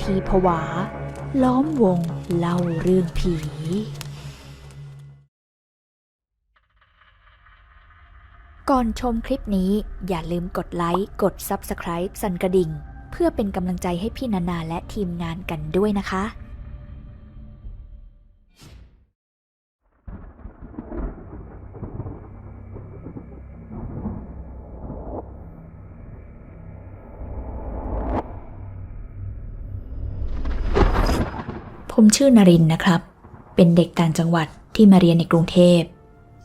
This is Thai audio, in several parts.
ทีผวา ล้อมวงเล่าเรื่องผี ก่อนชมคลิปนี้อย่าลืมกดไลค์ กด Subscribe สั่นกระดิ่ง เพื่อเป็นกำลังใจให้พี่นานาและทีมงานกันด้วยนะคะ ผมชื่อนรินนะครับ เป็นเด็กต่างจังหวัดที่มาเรียนในกรุงเทพ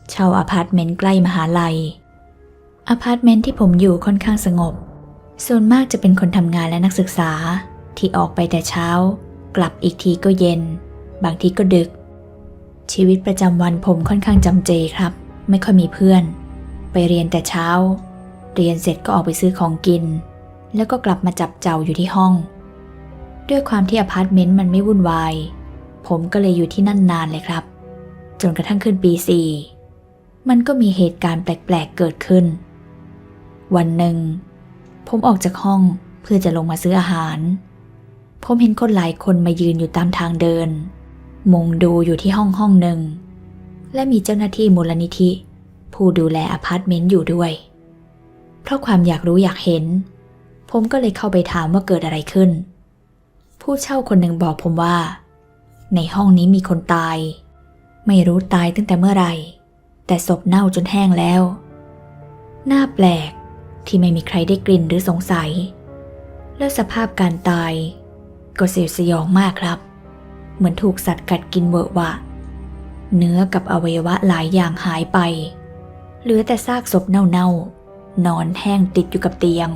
เช่าอพาร์ตเมนต์ใกล้มหาลัยอพาร์ตเมนต์ที่ผมอยู่ค่อนข้างสงบ ส่วนมากจะเป็นคนทำงานและนักศึกษาที่ออกไปแต่เช้า กลับอีกทีก็เย็น บางทีก็ดึก ชีวิตประจำวันผมค่อนข้างจำเจครับ ไม่ค่อยมีเพื่อน ไปเรียนแต่เช้า เรียนเสร็จก็ออกไปซื้อของกิน แล้วก็กลับมาจับเจ้าอยู่ที่ห้อง ด้วยความที่อพาร์ตเมนต์มันไม่วุ่นวาย ผมก็เลยอยู่ที่นั่นนานเลยครับ จนกระทั่งขึ้นปีสี่มันก็มีเหตุการณ์แปลกๆเกิดขึ้น วันหนึ่ง ผมออกจากห้องเพื่อจะลงมาซื้ออาหาร ผมเห็นคนหลายคนมายืนอยู่ตามทางเดิน มุงดูอยู่ที่ห้องห้องหนึ่ง และมีเจ้าหน้าที่มูลนิธิ ผู้ดูแลอพาร์ตเมนต์อยู่ด้วย เพราะความอยากรู้อยากเห็น ผมก็เลยเข้าไปถามว่าเกิดอะไรขึ้น ผู้เช่าคนหนึ่งบอกผมว่า ในห้องนี้มีคนตาย ไม่รู้ตายตั้งแต่เมื่อไหร่แต่ศพเน่าจนแห้งแล้ว น่าแปลกที่ไม่มีใครได้กลิ่นหรือสงสัย และสภาพการตาย ก็เสียวสยองมากครับ เหมือนถูกสัตว์กัดกินเวอะวะ เนื้อกับอวัยวะหลายอย่างหายไป เหลือแต่ซากศพเน่าๆนอนแห้งติดอยู่กับเตียง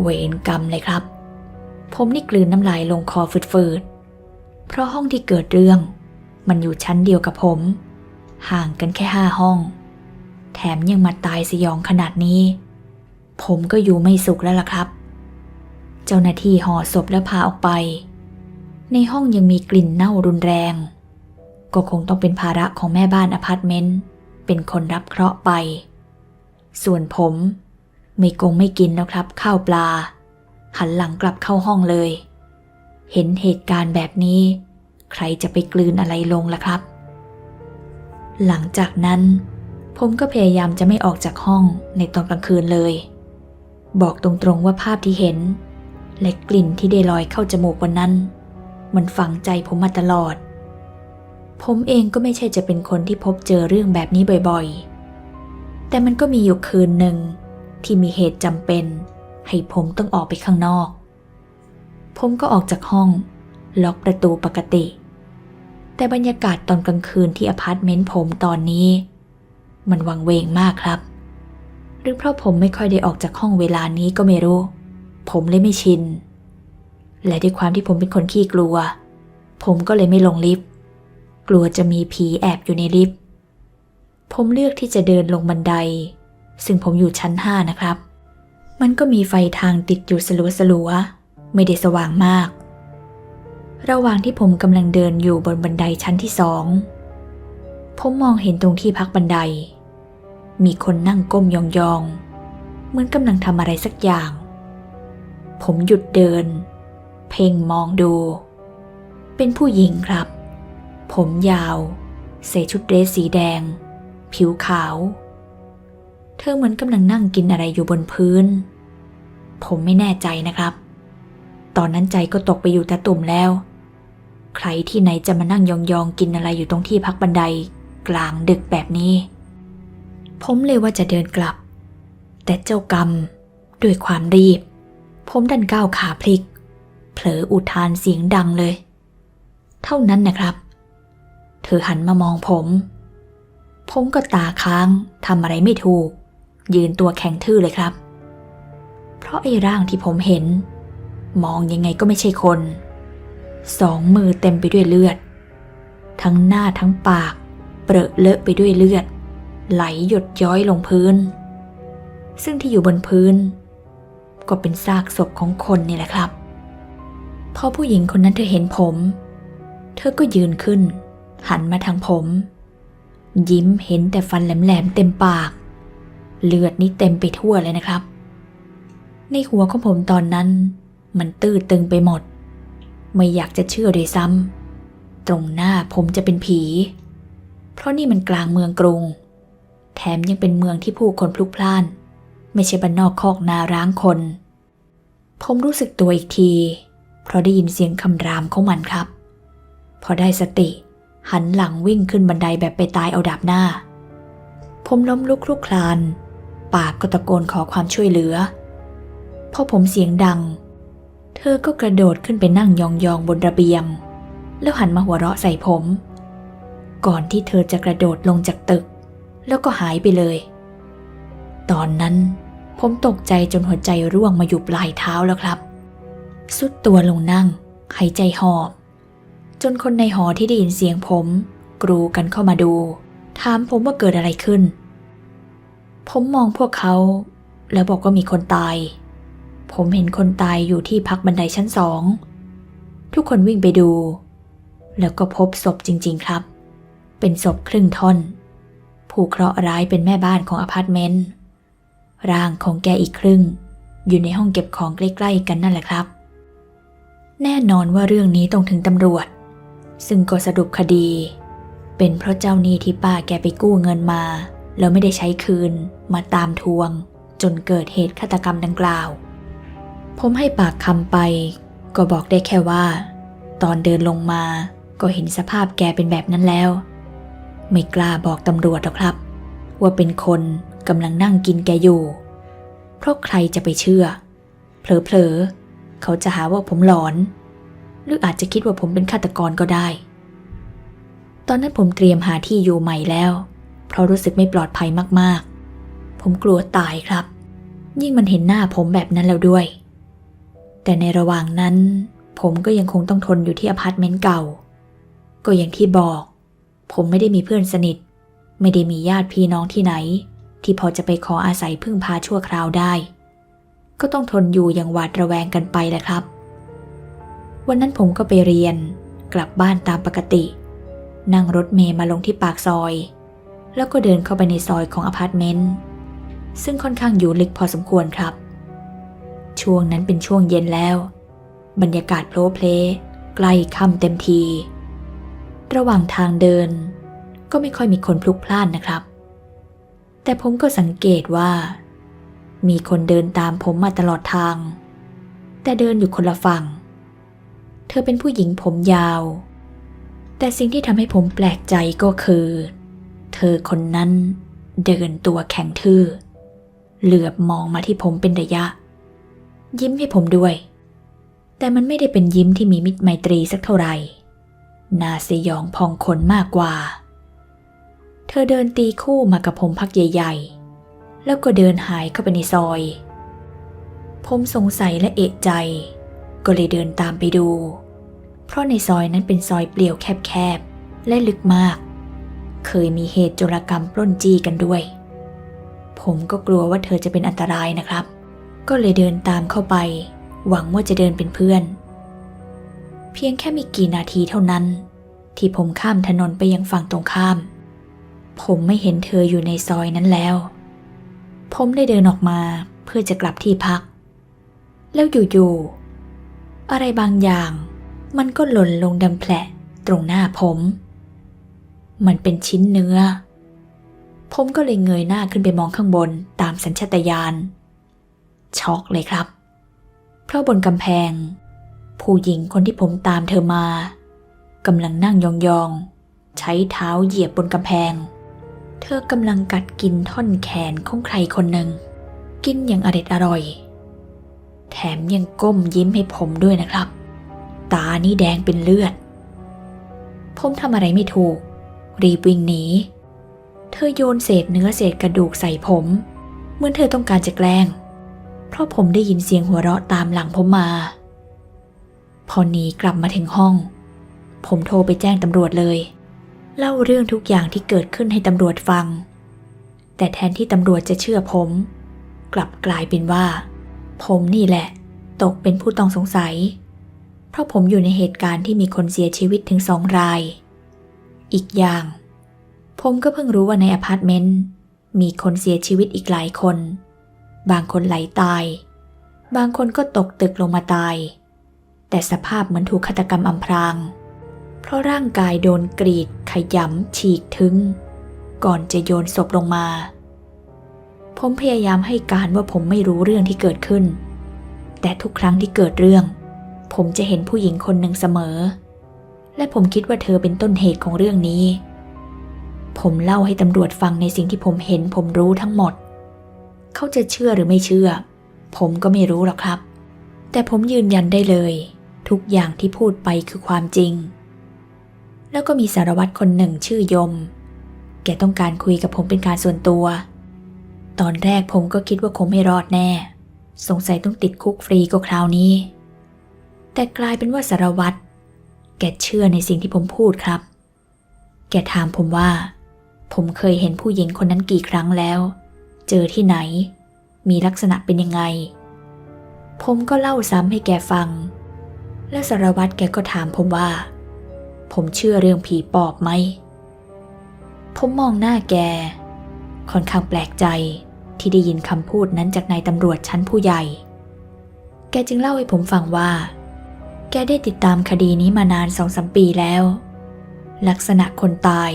เวรกรรมเลยครับ ผมนี่กลืนน้ำลายลงคอฝืดๆ เพราะห้องที่เกิดเรื่อง มันอยู่ชั้นเดียวกับผม ห่างกันแค่ห้าห้อง แถมยังมาตายสยองขนาดนี้ ผมก็อยู่ไม่สุขแล้วล่ะครับ เจ้าหน้าที่ห่อศพแล้วพาออกไป ในห้องยังมีกลิ่นเน่ารุนแรง ก็คงต้องเป็นภาระของแม่บ้านอพาร์ตเมนต์เป็นคนรับเคราะห์ไป ส่วนผม ไม่กงไม่กินแล้วครับ ข้าวปลา หันหลังกลับเข้าห้องเลย เห็นเหตุการณ์แบบนี้ ใครจะไปกลืนอะไรลงล่ะครับ หลังจากนั้น ผมก็พยายามจะไม่ออกจากห้องในตอนกลางคืนเลย บอกตรงๆว่าภาพที่เห็น และกลิ่นที่ได้ลอยเข้าจมูกวันนั้น มันฝังใจผมมาตลอด ผมเองก็ไม่ใช่จะเป็นคนที่พบเจอเรื่องแบบนี้บ่อยๆ แต่มันก็มีอยู่คืนหนึ่งที่มีเหตุจำเป็น ให้ผมต้องออกไปข้างนอก ผมก็ออกจากห้อง ล็อกประตูปกติ แต่บรรยากาศตอนกลางคืนที่อพาร์ตเมนต์ผมตอนนี้ มันวังเวงมากครับ หรือเพราะผมไม่ค่อยได้ออกจากห้องเวลานี้ก็ไม่รู้ ผมเลยไม่ชิน และด้วยความที่ผมเป็นคนขี้กลัว ผมก็เลยไม่ลงลิฟต์กลัวจะมีผีแอบอยู่ในลิฟต์ผมเลือกที่จะเดินลงบันได ซึ่งผมอยู่ชั้นห้านะครับ มันก็มีไฟทางติดอยู่สลัวสลัวๆไม่ได้สว่างมาก ระหว่างที่ผมกำลังเดินอยู่บนบันไดชั้นที่สองผมมองเห็นตรงที่พักบันได มีคนนั่งก้มยองๆ เหมือนกำลังทำอะไรสักอย่าง ผมหยุดเดิน เพ่งมองดู เป็นผู้หญิงครับ ผมยาว ใส่ชุดเดรสสีแดง ผิวขาว ธอเหมือนกำลังนั่งกินอะไรอยู่บนพื้น ผมไม่แน่ใจนะครับ ตอนนั้นใจก็ตกไปอยู่ตะตุ่มแล้ว ใครที่ไหนจะมานั่งยองๆกินอะไรอยู่ตรงที่พักบันได กลางดึกแบบนี้ ผมเลยว่าจะเดินกลับ แต่เจ้ากรรม ด้วยความรีบ ผมดันก้าวขาพลิก เผลออุทานเสียงดังเลย เท่านั้นนะครับ เธอหันมามองผม ผมก็ตาค้างทำอะไรไม่ถูก ยืนตัวแข็งทื่อเลยครับ เพราะไอ้ร่างที่ผมเห็น มองยังไงก็ไม่ใช่คน สองมือเต็มไปด้วยเลือด ทั้งหน้าทั้งปาก เปรอะเลอะไปด้วยเลือด ไหลหยดย้อยลงพื้น ซึ่งที่อยู่บนพื้น ก็เป็นซากศพของคนนี่แหละครับ พอผู้หญิงคนนั้นเธอเห็นผม เธอก็ยืนขึ้น หันมาทางผม ยิ้มเห็นแต่ฟันแหลมๆเต็มปาก เลือดนี่เต็มไปทั่วเลยนะครับ ในหัวของผมตอนนั้น มันตื้อตึงไปหมด ไม่อยากจะเชื่อเลยซ้ำตรงหน้าผมจะเป็นผี เพราะนี่มันกลางเมืองกรุง แถมยังเป็นเมืองที่ผู้คนพลุกพล่าน ไม่ใช่บ้านนอกคอกนาร้างคน ผมรู้สึกตัวอีกที เพราะได้ยินเสียงคำรามของมันครับ พอได้สติ หันหลังวิ่งขึ้นบันไดแบบไปตายเอาดาบหน้าผมล้มลุกคลุกคลาน ปากก็ตะโกนขอความช่วยเหลือ พอผมเสียงดัง เธอก็กระโดดขึ้นไปนั่งยองๆบนระเบียง แล้วหันมาหัวเราะใส่ผม ก่อนที่เธอจะกระโดดลงจากตึก แล้วก็หายไปเลย ตอนนั้นผมตกใจจนหัวใจร่วงมาอยู่ปลายเท้าแล้วครับ สุดตัวลงนั่ง หายใจหอบ จนคนในหอที่ได้ยินเสียงผม กรูกันเข้ามาดู ถามผมว่าเกิดอะไรขึ้น ผมมองพวกเขา แล้วบอกว่ามีคนตาย ผมเห็นคนตายอยู่ที่พักบันไดชั้นสอง ทุกคนวิ่งไปดู แล้วก็พบศพจริง ๆครับ เป็นศพครึ่งท่อน ผู้เคราะห์ร้ายเป็นแม่บ้านของอพาร์ตเมนต์ ร่างของแกอีกครึ่ง อยู่ในห้องเก็บของใกล้ ๆ กันนั่นแหละครับ แน่นอนว่าเรื่องนี้ต้องถึงตำรวจ ซึ่งก็สรุปคดี เป็นเพราะเจ้าหนี้ที่ป้าแกไปกู้เงินมา แล้วไม่ได้ใช้คืนมาตามทวง จนเกิดเหตุฆาตกรรมดังกล่าว ผมให้ปากคำไป ก็บอกได้แค่ว่า ตอนเดินลงมาก็เห็นสภาพแกเป็นแบบนั้นแล้ว ไม่กล้าบอกตำรวจหรอกครับ ว่าเป็นคนกำลังนั่งกินแกอยู่ เพราะใครจะไปเชื่อ เผลอๆเขาจะหาว่าผมหลอน หรืออาจจะคิดว่าผมเป็นฆาตกรก็ได้ ตอนนั้นผมเตรียมหาที่อยู่ใหม่แล้ว เพราะรู้สึกไม่ปลอดภัยมากๆ ผมกลัวตายครับ ยิ่งมันเห็นหน้าผมแบบนั้นแล้วด้วย แต่ในระหว่างนั้น ผมก็ยังคงต้องทนอยู่ที่อพาร์ตเมนต์เก่า ก็อย่างที่บอก ผมไม่ได้มีเพื่อนสนิท ไม่ได้มีญาติพี่น้องที่ไหน ที่พอจะไปขออาศัยพึ่งพาชั่วคราวได้ ก็ต้องทนอยู่อย่างหวาดระแวงกันไปแหละครับ วันนั้นผมก็ไปเรียน กลับบ้านตามปกติ นั่งรถเมย์มาลงที่ปากซอย แล้วก็เดินเข้าไปในซอยของอพาร์ตเมนต์ซึ่งค่อนข้างอยู่ลึกพอสมควรครับ ช่วงนั้นเป็นช่วงเย็นแล้ว บรรยากาศโพลเพลใกล้ค่ำเต็มที ระหว่างทางเดิน ก็ไม่ค่อยมีคนพลุกพล่านนะครับ แต่ผมก็สังเกตว่า มีคนเดินตามผมมาตลอดทาง แต่เดินอยู่คนละฝั่ง เธอเป็นผู้หญิงผมยาว แต่สิ่งที่ทำให้ผมแปลกใจก็คือ เธอคนนั้นเดินตัวแข็งทื่อ เหลือบมองมาที่ผมเป็นระยะ ยิ้มให้ผมด้วย แต่มันไม่ได้เป็นยิ้มที่มีมิตรไมตรีสักเท่าไหร่นาสยองพองขนมากกว่า เธอเดินตีคู่มากับผมพักใหญ่ ๆ แล้วก็เดินหายเข้าไปในซอย ผมสงสัยและเอะใจ ก็เลยเดินตามไปดู เพราะในซอยนั้นเป็นซอยเปลี่ยวแคบๆและลึกมาก เคยมีเหตุโจรกรรมปล้นจี้กันด้วย ผมก็กลัวว่าเธอจะเป็นอันตรายนะครับ ก็เลยเดินตามเข้าไป หวังว่าจะเดินเป็นเพื่อน เพียงแค่มีกี่นาทีเท่านั้น ที่ผมข้ามถนนไปยังฝั่งตรงข้าม ผมไม่เห็นเธออยู่ในซอยนั้นแล้ว ผมได้เดินออกมาเพื่อจะกลับที่พัก แล้วอยู่ๆอะไรบางอย่างมันก็หล่นลงดำแผลตรงหน้าผม มันเป็นชิ้นเนื้อ ผมก็เลยเงยหน้าขึ้นไปมองข้างบนตามสัญชาตญาณช็อกเลยครับ เพราะบนกำแพง ผู้หญิงคนที่ผมตามเธอมากำลังนั่งยองๆ ใช้เท้าเหยียบบนกำแพง เธอกำลังกัดกินท่อนแขนของใครคนหนึ่ง กินอย่างอร็ดอร่อย แถมยังก้มยิ้มให้ผมด้วยนะครับ ตานี่แดงเป็นเลือด ผมทำอะไรไม่ถูก รีบวิ่งหนี เธอโยนเศษเนื้อเศษกระดูกใส่ผม เหมือนเธอต้องการจะแกล้ง เพราะผมได้ยินเสียงหัวเราะตามหลังผมมา พอหนีกลับมาถึงห้อง ผมโทรไปแจ้งตำรวจเลย เล่าเรื่องทุกอย่างที่เกิดขึ้นให้ตำรวจฟัง แต่แทนที่ตำรวจจะเชื่อผม กลับกลายเป็นว่า ผมนี่แหละ ตกเป็นผู้ต้องสงสัย เพราะผมอยู่ในเหตุการณ์ที่มีคนเสียชีวิตถึงสองราย อีกอย่าง ผมก็เพิ่งรู้ว่าในอพาร์ตเมนต์มีคนเสียชีวิตอีกหลายคน บางคนไหลตาย บางคนก็ตกตึกลงมาตายแแต่สภาพเหมือนถูกฆาตกรรมอำพราง เพราะร่างกายโดนกรีด ขยำ ฉีกถึง ก่อนจะโยนศพลงมา ผมพยายามให้การว่าผมไม่รู้เรื่องที่เกิดขึ้น แต่ทุกครั้งที่เกิดเรื่อง ผมจะเห็นผู้หญิงคนหนึ่งเสมอ และผมคิดว่าเธอเป็นต้นเหตุของเรื่องนี้ ผมเล่าให้ตำรวจฟังในสิ่งที่ผมเห็นผมรู้ทั้งหมด เขาจะเชื่อหรือไม่เชื่อ ผมก็ไม่รู้หรอกครับ แต่ผมยืนยันได้เลย ทุกอย่างที่พูดไปคือความจริง แล้วก็มีสารวัตรคนหนึ่งชื่อยม แกต้องการคุยกับผมเป็นการส่วนตัว ตอนแรกผมก็คิดว่าคงไม่รอดแน่ สงสัยต้องติดคุกฟรีก็คราวนี้ แต่กลายเป็นว่าสารวัตร แกเชื่อในสิ่งที่ผมพูดครับ แกถามผมว่า ผมเคยเห็นผู้หญิงคนนั้นกี่ครั้งแล้ว เจอที่ไหน มีลักษณะเป็นยังไง ผมก็เล่าซ้ำให้แกฟัง และสารวัตรแกก็ถามผมว่า ผมเชื่อเรื่องผีปอบไหม ผมมองหน้าแก ค่อนข้างแปลกใจที่ได้ยินคำพูดนั้นจากนายตำรวจชั้นผู้ใหญ่ แกจึงเล่าให้ผมฟังว่า แกได้ติดตามคดีนี้มานานสองสมปีแล้ว ลักษณะคนตาย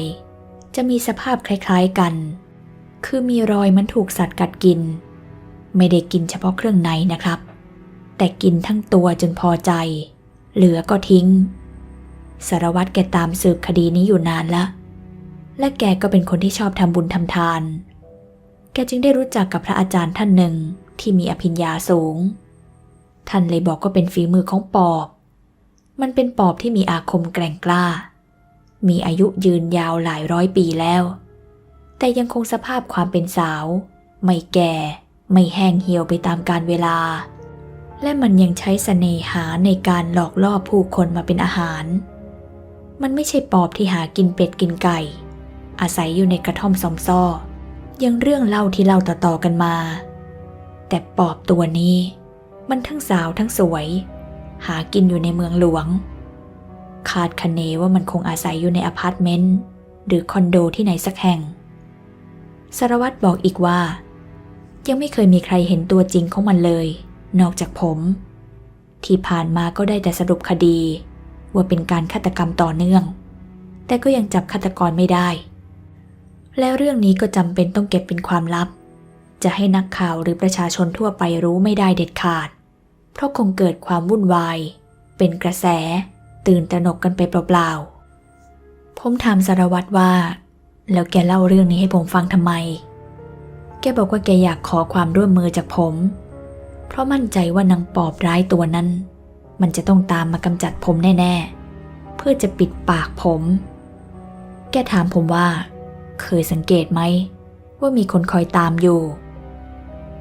จะมีสภาพคล้ายๆกัน คือมีรอยมันถูกสัตว์กัดกิน ไม่ได้กินเฉพาะเครื่องในนะครับ แต่กินทั้งตัวจนพอใจ เหลือก็ทิ้ง สารวัตรแกตามสืบคดีนี้อยู่นานละ และแกก็เป็นคนที่ชอบทำบุญทำทาน แกจึงได้รู้จักกับพระอาจารย์ท่านหนึ่งที่มีอภิญญาสูง ท่านเลยบอกว่าเป็นฝีมือของปอบ มันเป็นปอบที่มีอาคมแกร่งกล้า มีอายุยืนยาวหลายร้อยปีแล้ว แต่ยังคงสภาพความเป็นสาว ไม่แก่ ไม่แห้งเหี่ยวไปตามกาลเวลา และมันยังใช้เสน่หาในการหลอกล่อผู้คนมาเป็นอาหาร มันไม่ใช่ปอบที่หากินเป็ดกินไก่ อาศัยอยู่ในกระท่อมซอมซ่อยังเรื่องเล่าที่เล่าต่อๆกันมา แต่ปอบตัวนี้ มันทั้งสาวทั้งสวย หากินอยู่ในเมืองหลวง คาดคะเนว่ามันคงอาศัยอยู่ในอพาร์ตเมนต์หรือคอนโดที่ไหนสักแห่ง สารวัตรบอกอีกว่า ยังไม่เคยมีใครเห็นตัวจริงของมันเลย นอกจากผม ที่ผ่านมาก็ได้แต่สรุปคดี ว่าเป็นการฆาตกรรมต่อเนื่อง แต่ก็ยังจับฆาตกรไม่ได้ แล้วเรื่องนี้ก็จำเป็นต้องเก็บเป็นความลับ จะให้นักข่าวหรือประชาชนทั่วไปรู้ไม่ได้เด็ดขาด เพราะคงเกิดความวุ่นวาย เป็นกระแส ตื่นตระหนกกันไปเปล่าๆ ผมถามสารวัตรว่า แล้วแกเล่าเรื่องนี้ให้ผมฟังทำไม แกบอกว่าแกอยากขอความร่วมมือจากผม เพราะมั่นใจว่านางปอบร้ายตัวนั้น มันจะต้องตามมากำจัดผมแน่ๆ เพื่อจะปิดปากผม แกถามผมว่า เคยสังเกตไหม ว่ามีคนคอยตามอยู่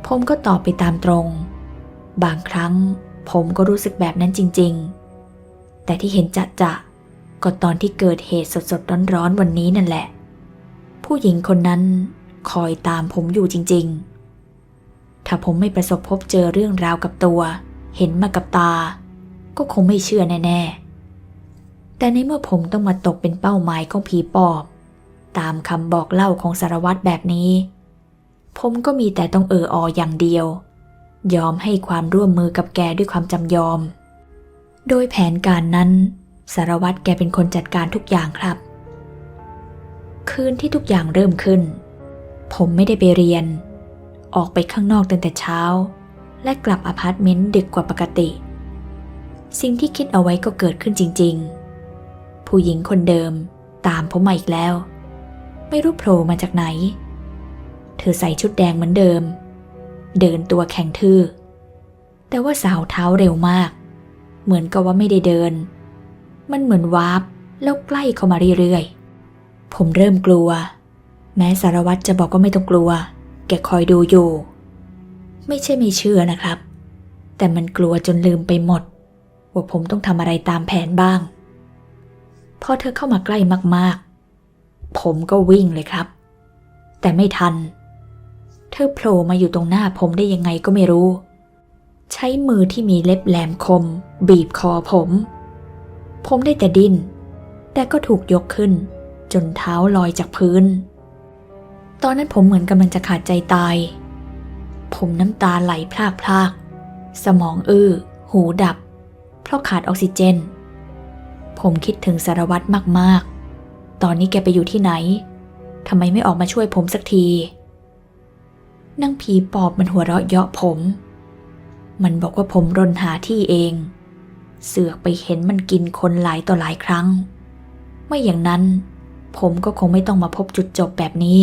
ผมก็ตอบไปตามตรง บางครั้งผมก็รู้สึกแบบนั้นจริง ๆ แต่ที่เห็นจะจะก็ตอนที่เกิดเหตุสดๆร้อนๆวันนี้นั่นแหละ ผู้หญิงคนนั้นคอยตามผมอยู่จริง ๆ ถ้าผมไม่ประสบพบเจอเรื่องราวกับตัว เห็นมากับตา ก็คงไม่เชื่อแน่ๆ แต่ในเมื่อผมต้องมาตกเป็นเป้าหมายของผีปอบ ตามคำบอกเล่าของสารวัตรแบบนี้ ผมก็มีแต่ต้องเออออย่างเดียว ยอมให้ความร่วมมือกับแกด้วยความจำยอม โดยแผนการนั้นสารวัตรแกเป็นคนจัดการทุกอย่างครับ คืนที่ทุกอย่างเริ่มขึ้น ผมไม่ได้ไปเรียน ออกไปข้างนอกตั้งแต่เช้า และกลับอพาร์ตเมนต์ดึกกว่าปกติ สิ่งที่คิดเอาไว้ก็เกิดขึ้นจริง ๆ ผู้หญิงคนเดิมตามผมมาอีกแล้ว ไม่รู้โผล่มาจากไหน เธอใส่ชุดแดงเหมือนเดิม เดินตัวแข็งทื่อ แต่ว่าสาวเท้าเร็วมาก เหมือนกับว่าไม่ได้เดิน มันเหมือนวาร์ปแล้วใกล้เข้ามาเรื่อยๆ ผมเริ่มกลัว แม้สารวัตรจะบอกก็ไม่ต้องกลัว แกคอยดูอยู่ ไม่ใช่ไม่เชื่อนะครับ แต่มันกลัวจนลืมไปหมด ว่าผมต้องทำอะไรตามแผนบ้าง พอเธอเข้ามาใกล้มากๆ ผมก็วิ่งเลยครับ แต่ไม่ทันเเธอโผล่มาอยู่ตรงหน้าผมได้ยังไงก็ไม่รู้ ใช้มือที่มีเล็บแหลมคม บีบคอผม ผมได้แต่ดิ้น แต่ก็ถูกยกขึ้น จนเท้าลอยจากพื้น ตอนนั้นผมเหมือนกำลังจะขาดใจตาย ผมน้ำตาไหลพรากพรากๆสมองอื้อ หูดับ เพราะขาดออกซิเจน ผมคิดถึงสารวัตรมากๆ ตอนนี้แกไปอยู่ที่ไหนทำไมไม่ออกมาช่วยผมสักที นางผีปอบมันหัวเราะเยาะผม มันบอกว่าผมรนหาที่เอง เสือกไปเห็นมันกินคนหลายต่อหลายครั้ง ไม่อย่างนั้น ผมก็คงไม่ต้องมาพบจุดจบแบบนี้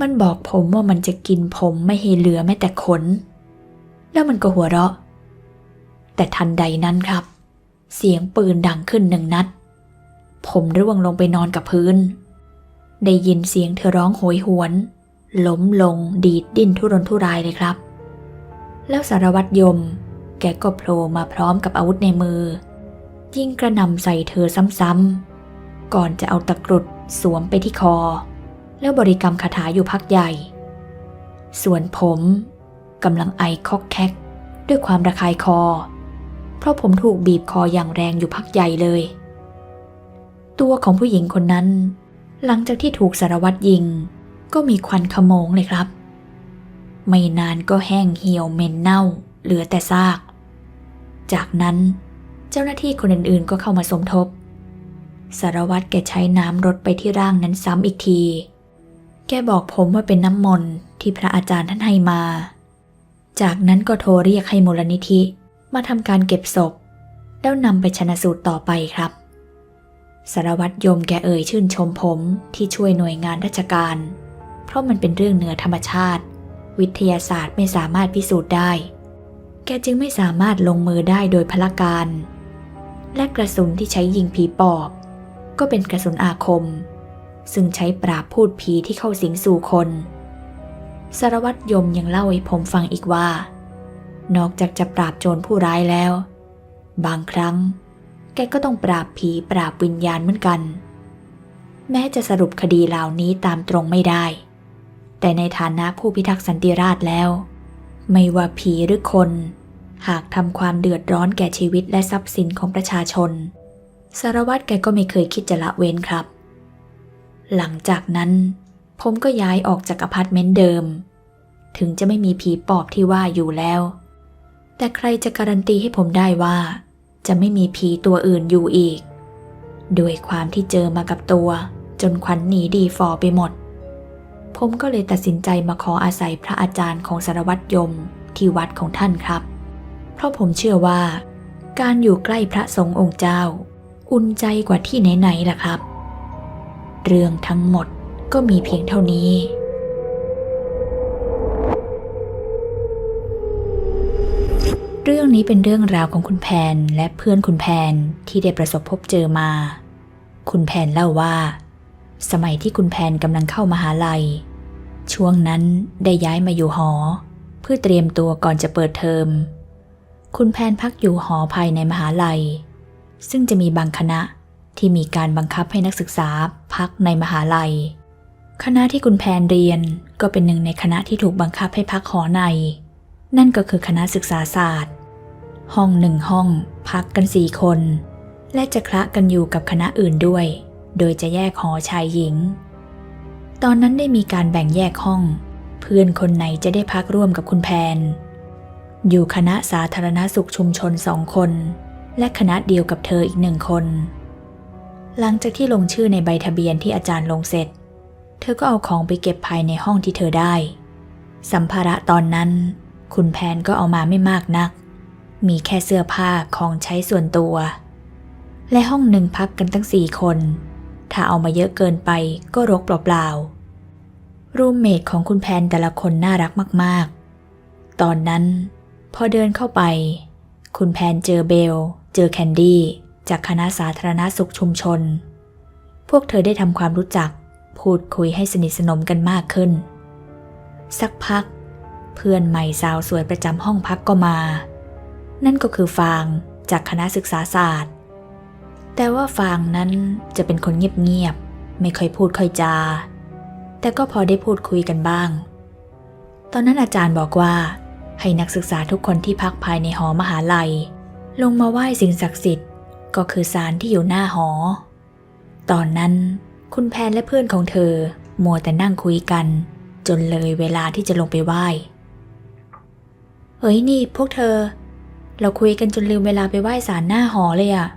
มันบอกผมว่ามันจะกินผมไม่ให้เหลือแม้แต่ขน แล้วมันก็หัวเราะ แต่ทันใดนั้นครับ เสียงปืนดังขึ้นหนึ่งนัด ผมร่วงลงไปนอนกับพื้น ได้ยินเสียงเธอร้องโหยหวน ล้มลงดีดดิ้นทุรนทุรายเลยครับ แล้วสารวัตรยม แกก็โผล่มาพร้อมกับอาวุธในมือ ยิงกระหน่ำใส่เธอซ้ำๆ ก่อนจะเอาตะกรุดสวมไปที่คอ แล้วบริกรรมคาถาอยู่พักใหญ่ ส่วนผมกำลังไอคอกแคกด้วยความระคายคอ เพราะผมถูกบีบคออย่างแรงอยู่พักใหญ่เลย ตัวของผู้หญิงคนนั้น หลังจากที่ถูกสารวัตรยิง ก็มีควันขโมงเลยครับ ไม่นานก็แห้งเหี่ยวเหม็นเน่า เหลือแต่ซาก จากนั้นเจ้าหน้าที่คนอื่นๆก็เข้ามาสมทบ สารวัตรแกใช้น้ำรดไปที่ร่างนั้นซ้ำอีกที แกบอกผมว่าเป็นน้ำมนต์ที่พระอาจารย์ท่านให้มา จากนั้นก็โทรเรียกให้มูลนิธิมาทำการเก็บศพ แล้วนำไปชนะสูตรต่อไปครับสารวัตรยมแกเอ่ยชื่นชมผมที่ช่วยหน่วยงานราชการ ราะมันเป็นเรื่องเหนือธรรมชาติ วิทยาศาสตร์ไม่สามารถพิสูจน์ได้ แกจึงไม่สามารถลงมือได้โดยพละการ และกระสุนที่ใช้ยิงผีปอบ ก็เป็นกระสุนอาคม ซึ่งใช้ปราบพูดผีที่เข้าสิงสู่คนสารวัตรยมยังเล่าให้ผมฟังอีกว่า นอกจากจะปราบโจรผู้ร้ายแล้ว บางครั้ง แกก็ต้องปราบผีปราบวิญญาณเหมือนกัน แม้จะสรุปคดีเหล่านี้ตามตรงไม่ได้ แต่ในฐานะผู้พิทักษ์สันติราษฎร์แล้ว ไม่ว่าผีหรือคน หากทำความเดือดร้อนแก่ชีวิตและทรัพย์สินของประชาชน สารวัตรแกก็ไม่เคยคิดจะละเว้นครับ หลังจากนั้น ผมก็ย้ายออกจากอพาร์ตเมนต์เดิม ถึงจะไม่มีผีปอบที่ว่าอยู่แล้ว แต่ใครจะการันตีให้ผมได้ว่า จะไม่มีผีตัวอื่นอยู่อีกโดยความที่เจอมากับตัว จนขวัญหนีดีฟอไปหมด ผมก็เลยตัดสินใจมาขออาศัยพระอาจารย์ของสารวัตรยมที่วัดของท่านครับ เพราะผมเชื่อว่า การอยู่ใกล้พระสงฆ์องค์เจ้า อุ่นใจกว่าที่ไหนๆล่ะครับ เรื่องทั้งหมดก็มีเพียงเท่านี้เรื่องนี้เป็นเรื่องราวของคุณแพนและเพื่อนคุณแพนที่ได้ประสบพบเจอมา คุณแพนเล่าว่า สมัยที่คุณแพนกำลังเข้ามาหาลัย ช่วงนั้นได้ย้ายมาอยู่หอ เพื่อเตรียมตัวก่อนจะเปิดเทอม คุณแพนพักอยู่หอภายในมหาลัย ซึ่งจะมีบางคณะที่มีการบังคับให้นักศึกษาพักในมหาลัย คณะที่คุณแพนเรียนก็เป็นหนึ่งในคณะที่ถูกบังคับให้พักหอใน นั่นก็คือคณะศึกษาศาสตร์ ห้องหนึ่งห้อง พักกันสี่คน และจะคละกันอยู่กับคณะอื่นด้วย โดยจะแยกหอชายหญิง ตอนนั้นได้มีการแบ่งแยกห้อง เพื่อนคนไหนจะได้พักร่วมกับคุณแพน อยู่คณะสาธารณสุขชุมชนสองคน และคณะเดียวกับเธออีกหนึ่งคน หลังจากที่ลงชื่อในใบทะเบียนที่อาจารย์ลงเสร็จ เธอก็เอาของไปเก็บภายในห้องที่เธอได้ สัมภาระตอนนั้น คุณแพนก็เอามาไม่มากนัก มีแค่เสื้อผ้าของใช้ส่วนตัวและห้องหนึ่งพักกันตั้งสี่คน ถ้าเอามาเยอะเกินไปก็รกเปล่าๆ รูมเมทของคุณแพนแต่ละคนน่ารักมากๆ ตอนนั้น พอเดินเข้าไป คุณแพนเจอเบล เจอแคนดี้ จากคณะสาธารณสุขชุมชน พวกเธอได้ทำความรู้จัก พูดคุยให้สนิทสนมกันมากขึ้น สักพัก เพื่อนใหม่สาวสวยประจำห้องพักก็มา นั่นก็คือฟางจากคณะศึกษาศาสตร์ แต่ว่าฟางนั้นจะเป็นคนเงียบๆ ไม่ค่อยพูดค่อยจา แต่ก็พอได้พูดคุยกันบ้าง ตอนนั้นอาจารย์บอกว่า ให้นักศึกษาทุกคนที่พักภายในหอมหาลัย ลงมาไหว้สิ่งศักดิ์สิทธิ์ ก็คือศาลที่อยู่หน้าหอ ตอนนั้นคุณแพนและเพื่อนของเธอมัวแต่นั่งคุยกัน จนเลยเวลาที่จะลงไปไหว้เฮ้ยนี่พวกเธอ เราคุยกันจนลืมเวลาไปไหว้ศาลหน้าหอเลยอะ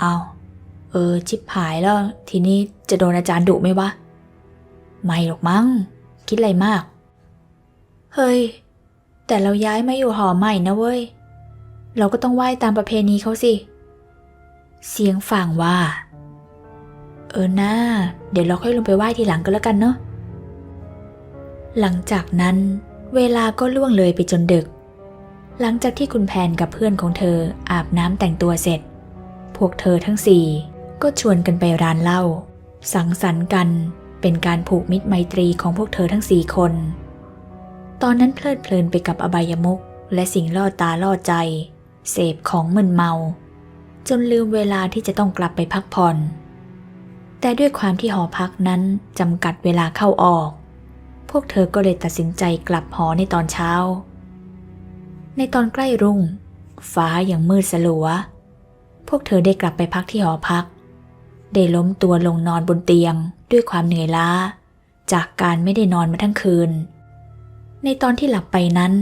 เอาเออชิบหายแล้ว ทีนี้จะโดนอาจารย์ดุไหมวะ ไม่หรอกมั้ง คิดอะไรมาก เฮ้ย แต่เราย้ายมาอยู่หอใหม่นะเว้ย เราก็ต้องไหว้ตามประเพณีเขาสิ เสียงฝั่งว่า เออหน้าเดี๋ยวเราค่อยลงไปไหว้ทีหลังก็แล้วกันเนาะหลังจากนั้น เวลาก็ล่วงเลยไปจนดึก หลังจากที่คุณแพนกับเพื่อนของเธออาบน้ำแต่งตัวเสร็จ พวกเธอทั้งสี่ก็ชวนกันไปร้านเหล้าสังสรรค์กันเป็นการผูกมิตรไมตรีของพวกเธอทั้งสี่คน ตอนนั้นเพลิดเพลินไปกับอบายมุกและสิ่งล่อตาล่อใจ เสพของมึนเมา จนลืมเวลาที่จะต้องกลับไปพักผ่อน แต่ด้วยความที่หอพักนั้นจำกัดเวลาเข้าออก พวกเธอก็เลยตัดสินใจกลับหอในตอนเช้า ในตอนใกล้รุ่ง ฟ้ายังมืดสลัว พวกเธอได้กลับไปพักที่หอพัก ได้ล้มตัวลงนอนบนเตียงด้วยความเหนื่อยล้า จากการไม่ได้นอนมาทั้งคืน ในตอนที่หลับไปนั้น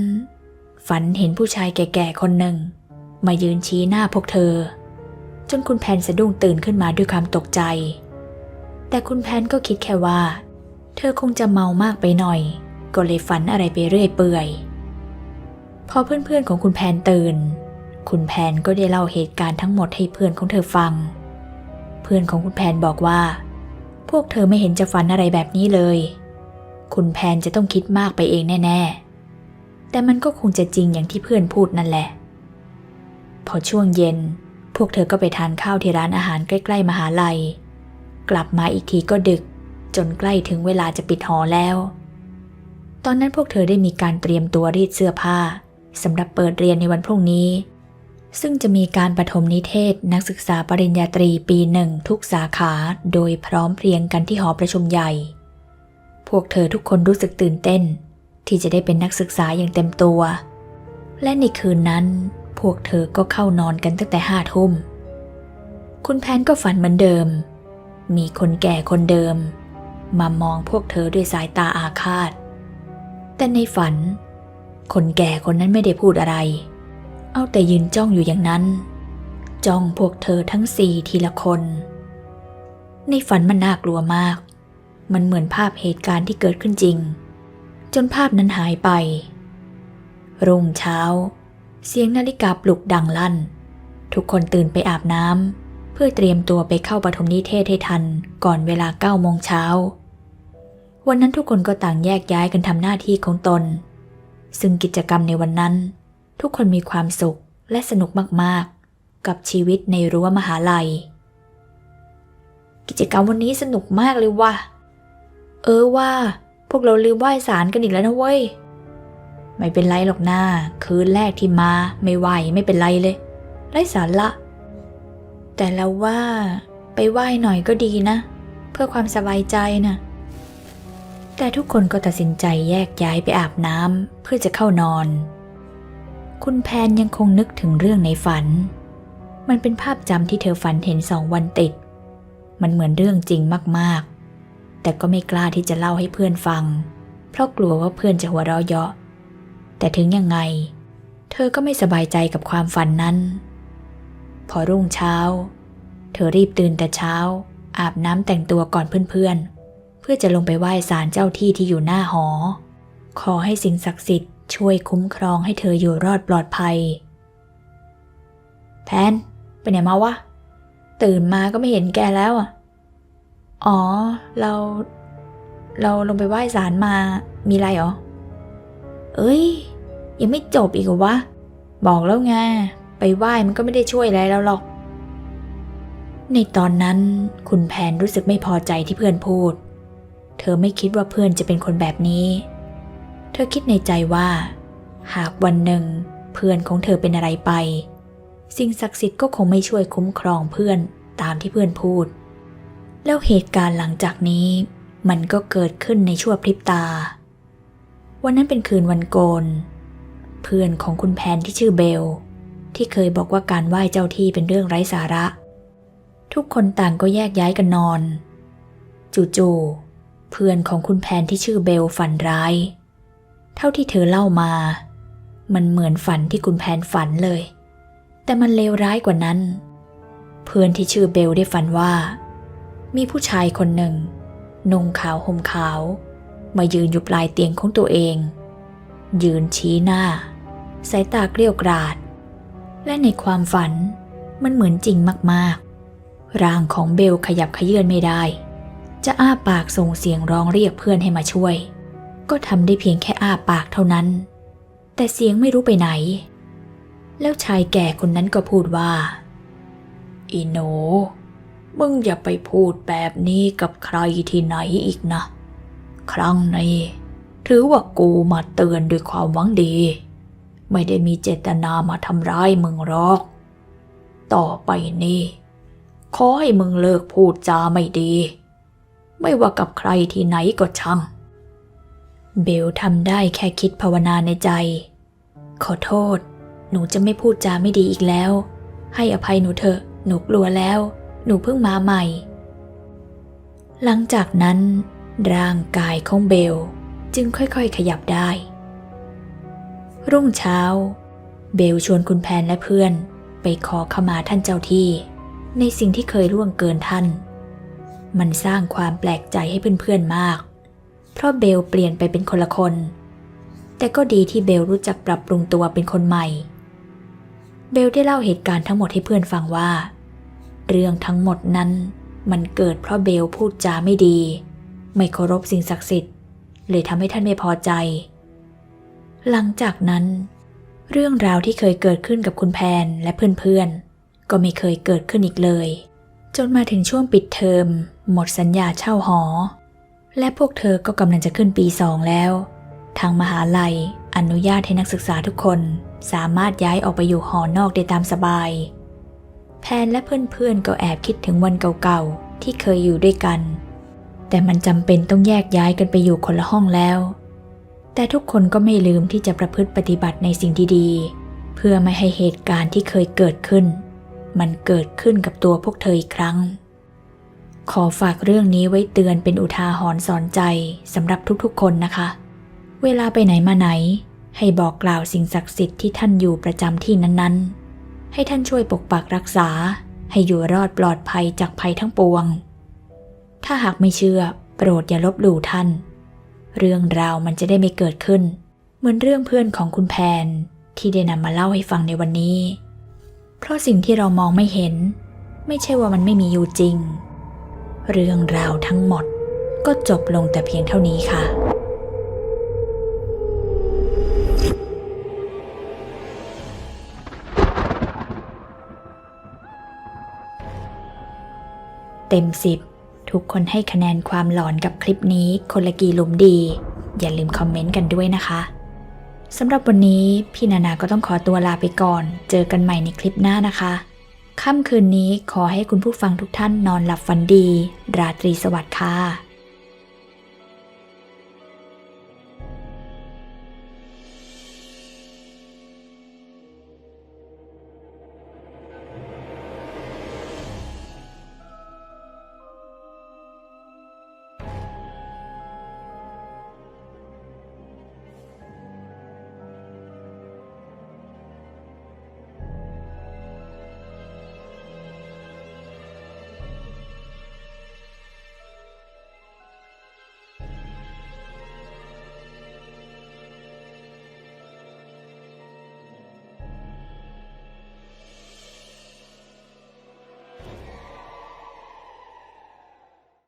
ฝันเห็นผู้ชายแก่ๆคนหนึ่ง มายืนชี้หน้าพวกเธอ จนคุณแพนสะดุ้งตื่นขึ้นมาด้วยความตกใจ แต่คุณแพนก็คิดแค่ว่า เธอคงจะเมามากไปหน่อย ก็เลยฝันอะไรไปเรื่อยเปื่อยพอเพื่อนๆของคุณแพนตื่น คุณแพนก็ได้เล่าเหตุการณ์ทั้งหมดให้เพื่อนของเธอฟัง เพื่อนของคุณแพนบอกว่า พวกเธอไม่เห็นจะฝันอะไรแบบนี้เลย คุณแพนจะต้องคิดมากไปเองแน่ ๆ แต่มันก็คงจะจริงอย่างที่เพื่อนพูดนั่นแหละ พอช่วงเย็น พวกเธอก็ไปทานข้าวที่ร้านอาหารใกล้ ๆมหาลัย กลับมาอีกทีก็ดึก จนใกล้ถึงเวลาจะปิดหอแล้ว ตอนนั้นพวกเธอได้มีการเตรียมตัวรีดเสื้อผ้าสำหรับเปิดเรียนในวันพรุ่งนี้ ซึ่งจะมีการประถมนิเทศนักศึกษาปริญญาตรีปีหนึ่งทุกสาขา โดยพร้อมเพรียงกันที่หอประชุมใหญ่ พวกเธอทุกคนรู้สึกตื่นเต้น ที่จะได้เป็นนักศึกษาอย่างเต็มตัว และในคืนนั้น พวกเธอก็เข้านอนกันตั้งแต่ห้าทุ่ม คุณแพนก็ฝันเหมือนเดิม มีคนแก่คนเดิม มามองพวกเธอด้วยสายตาอาฆาต แต่ในฝัน คนแก่คนนั้นไม่ได้พูดอะไร เอาแต่ยืนจ้องอยู่อย่างนั้น จ้องพวกเธอทั้งสี่ทีละคน ในฝันมันน่ากลัวมาก มันเหมือนภาพเหตุการณ์ที่เกิดขึ้นจริง จนภาพนั้นหายไป รุ่งเช้า เสียงนาฬิกาปลุกดังลั่น ทุกคนตื่นไปอาบน้ำเพื่อเตรียมตัวไปเข้าปฐมนิเทศให้ทันก่อนเวลาเก้าโมงเช้า วันนั้นทุกคนก็ต่างแยกย้ายกันทำหน้าที่ของตน ซึ่งกิจกรรมในวันนั้น ทุกคนมีความสุขและสนุกมากๆ กับชีวิตในรั้วมหาลัย กิจกรรมวันนี้สนุกมากเลยว่ะ เออว่า พวกเราลืมไหว้สารกันอีกแล้วนะเว้ย ไม่เป็นไรหรอกหน้า คืนแรกที่มาไม่ไหวไม่เป็นไรเลย ไร้สารละ แต่แล้วว่าไปไหว้หน่อยก็ดีนะ เพื่อความสบายใจนะแต่ทุกคนก็ตัดสินใจแยกย้ายไปอาบน้ำเพื่อจะเข้านอน คุณแพนยังคงนึกถึงเรื่องในฝัน มันเป็นภาพจำที่เธอฝันเห็นสองวันติด มันเหมือนเรื่องจริงมากๆ แต่ก็ไม่กล้าที่จะเล่าให้เพื่อนฟัง เพราะกลัวว่าเพื่อนจะหัวเราะเยาะ แต่ถึงยังไง เธอก็ไม่สบายใจกับความฝันนั้น พอรุ่งเช้า เธอรีบตื่นแต่เช้า อาบน้ำแต่งตัวก่อนเพื่อนๆเพื่อจะลงไปไหว้ศาลเจ้าที่ที่อยู่หน้าหอ ขอให้สิ่งศักดิ์สิทธิ์ ช่วยคุ้มครองให้เธออยู่รอดปลอดภัยแพนไปไหนมาวะ ตื่นมาก็ไม่เห็นแกแล้วอะ อ๋อ เรา เราลงไปไหว้ศาลมา มีอะไรเหรอ เอ้ย ยังไม่จบอีกเหรอวะ บอกแล้วไง ไปไหว้มันก็ไม่ได้ช่วยอะไรเราหรอก ในตอนนั้นคุณแพนรู้สึกไม่พอใจที่เพื่อนพูด เธอไม่คิดว่าเพื่อนจะเป็นคนแบบนี้ เธอคิดในใจว่า หากวันหนึ่งเพื่อนของเธอเป็นอะไรไป สิ่งศักดิ์สิทธิ์ก็คงไม่ช่วยคุ้มครองเพื่อนตามที่เพื่อนพูด แล้วเหตุการณ์หลังจากนี้ มันก็เกิดขึ้นในชั่วพริบตา วันนั้นเป็นคืนวันโกน เพื่อนของคุณแพนที่ชื่อเบล ที่เคยบอกว่าการไหว้เจ้าที่เป็นเรื่องไร้สาระ ทุกคนต่างก็แยกย้ายกันนอน จู่ๆเพื่อนของคุณแพนที่ชื่อเบลฝันร้าย เท่าที่เธอเล่ามา มันเหมือนฝันที่คุณแพนฝันเลย แต่มันเลวร้ายกว่านั้น เพื่อนที่ชื่อเบลได้ฝันว่า มีผู้ชายคนหนึ่ง นุ่งขาวห่มขาว มายืนอยู่ปลายเตียงของตัวเอง ยืนชี้หน้า สายตาเกลี้ยวกราด และในความฝันมันเหมือนจริงมากๆ ร่างของเบลขยับขยื่นไม่ได้ จะอ้าปากส่งเสียงร้องเรียกเพื่อนให้มาช่วย ก็ทำได้เพียงแค่อ้าปากเท่านั้น แต่เสียงไม่รู้ไปไหน แล้วชายแก่คนนั้นก็พูดว่า อีโน มึงอย่าไปพูดแบบนี้กับใครที่ไหนอีกนะ ครั้งนี้ถือว่ากูมาเตือนด้วยความหวังดี ไม่ได้มีเจตนามาทำร้ายมึงหรอก ต่อไปนี้ขอให้มึงเลิกพูดจาไม่ดี ไม่ว่ากับใครที่ไหนก็ช่าง เบลทำได้แค่คิดภาวนาในใจ ขอโทษ หนูจะไม่พูดจาไม่ดีอีกแล้ว ให้อภัยหนูเถอะ หนูกลัวแล้ว หนูเพิ่งมาใหม่ หลังจากนั้น ร่างกายของเบลจึงค่อยๆขยับได้ รุ่งเช้า เบลชวนคุณแพนและเพื่อนไปขอขมาท่านเจ้าที่ ในสิ่งที่เคยล่วงเกินท่าน มันสร้างความแปลกใจให้เพื่อนๆมาก เพราะเบลเปลี่ยนไปเป็นคนละคน แต่ก็ดีที่เบลรู้จักปรับปรุงตัวเป็นคนใหม่ เบลได้เล่าเหตุการณ์ทั้งหมดให้เพื่อนฟังว่า เรื่องทั้งหมดนั้นมันเกิดเพราะเบลพูดจาไม่ดี ไม่เคารพสิ่งศักดิ์สิทธิ์ เลยทำให้ท่านไม่พอใจ หลังจากนั้น เรื่องราวที่เคยเกิดขึ้นกับคุณแพนและเพื่อนๆ ก็ไม่เคยเกิดขึ้นอีกเลย จนมาถึงช่วงปิดเทอม หมดสัญญาเช่าหอ และพวกเธอก็กำลังจะขึ้นปีสองแล้ว ทางมหาลัยอนุญาตให้นักศึกษาทุกคนสามารถย้ายออกไปอยู่หอนอกได้ตามสบาย แพนและเพื่อนๆก็แอบคิดถึงวันเก่าๆ ที่เคยอยู่ด้วยกัน แต่มันจำเป็นต้องแยกย้ายกันไปอยู่คนละห้องแล้ว แต่ทุกคนก็ไม่ลืมที่จะประพฤติปฏิบัติในสิ่งที่ดีเพื่อไม่ให้เหตุการณ์ที่เคยเกิดขึ้น มันเกิดขึ้นกับตัวพวกเธออีกครั้ง ขอฝากเรื่องนี้ไว้เตือนเป็นอุทาหรณ์สอนใจสำหรับทุกๆคนนะคะ เวลาไปไหนมาไหน ให้บอกกล่าวสิ่งศักดิ์สิทธิ์ที่ท่านอยู่ประจำที่นั้นๆ ให้ท่านช่วยปกปักรักษา ให้อยู่รอดปลอดภัยจากภัยทั้งปวง ถ้าหากไม่เชื่อ โปรดอย่าลบหลู่ท่าน เรื่องราวมันจะได้ไม่เกิดขึ้น เหมือนเรื่องเพื่อนของคุณแพนที่ได้นำมาเล่าให้ฟังในวันนี้ เพราะสิ่งที่เรามองไม่เห็น ไม่ใช่ว่ามันไม่มีอยู่จริง เรื่องราวทั้งหมดก็จบลงแต่เพียงเท่านี้ค่ะเต็มสิบทุกคนให้คะแนนความหลอนกับคลิปนี้คนละกี่หลุมดี อย่าลืมคอมเมนต์กันด้วยนะคะสำหรับวันนี้พี่นานาก็ต้องขอตัวลาไปก่อน เจอกันใหม่ในคลิปหน้านะคะ ค่ำคืนนี้ขอให้คุณผู้ฟังทุกท่านนอนหลับฝันดี ราตรีสวัสดิ์ค่ะ